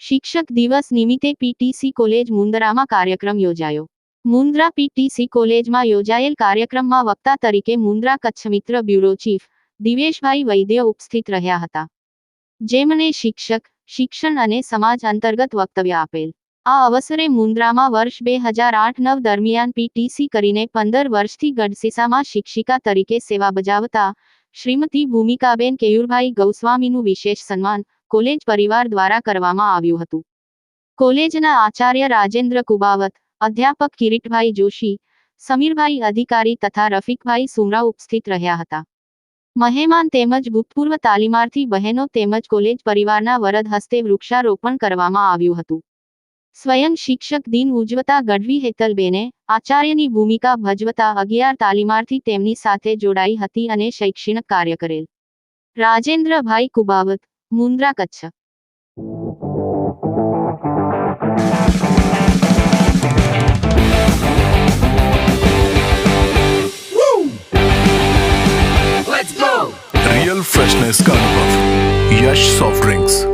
શિક્ષક દિવસ નિમિત્તે પીટીસી કોલેજ મુન્દ્રામાં કાર્યક્રમ યોજાયો. મુન્દ્રા પીટીસી કોલેજમાં યોજાયેલ કાર્યક્રમમાં વક્તા તરીકે મુન્દ્રા કચ્છ મિત્ર બ્યુરો ચીફ દિવેશભાઈ વૈદ્ય ઉપસ્થિત રહ્યા હતા. જેમણે શિક્ષક, શિક્ષણ અને સમાજ અંતર્ગત વક્તવ્ય આપેલ. આ અવસરે મુન્દ્રામાં વર્ષ બે હજાર આઠ નવ દરમિયાન પીટીસી કરીને પંદર વર્ષથી ગઢસીસામાં શિક્ષિકા તરીકે સેવા બજાવતા શ્રીમતી ભૂમિકાબેન કેયુરભાઈ ગૌસ્વામીનું વિશેષ સન્માન કોલેજ પરિવાર દ્વારા કરવામાં આવ્યું હતું. કોલેજના આચાર્ય રાજેન્દ્ર કુબાવત, અધ્યાપક કિરીટભાઈ જોશી, સમીરભાઈ અધિકારી તથા રફીકભાઈ સુમરા ઉપસ્થિત રહ્યા હતા. મહેમાન તેમજ ભૂતપૂર્વ તાલીમાર્થી બહેનો તેમજ કોલેજ પરિવારના વરદ હસ્તે વૃક્ષારોપણ કરવામાં આવ્યું હતું. સ્વયં શિક્ષક દિન ઉજવતા ગઢવી હેતલબેને આચાર્યની ભૂમિકા ભજવતા અગિયાર તાલીમાર્થી તેમની સાથે જોડાઈ હતી અને શૈક્ષણિક કાર્ય કરેલ રાજેન્દ્રભાઈ કુબાવત મુન્દ્રા કચ્છ रियल फ्रेशनेस का अनुभव यश सॉफ्ट ड्रिंक्स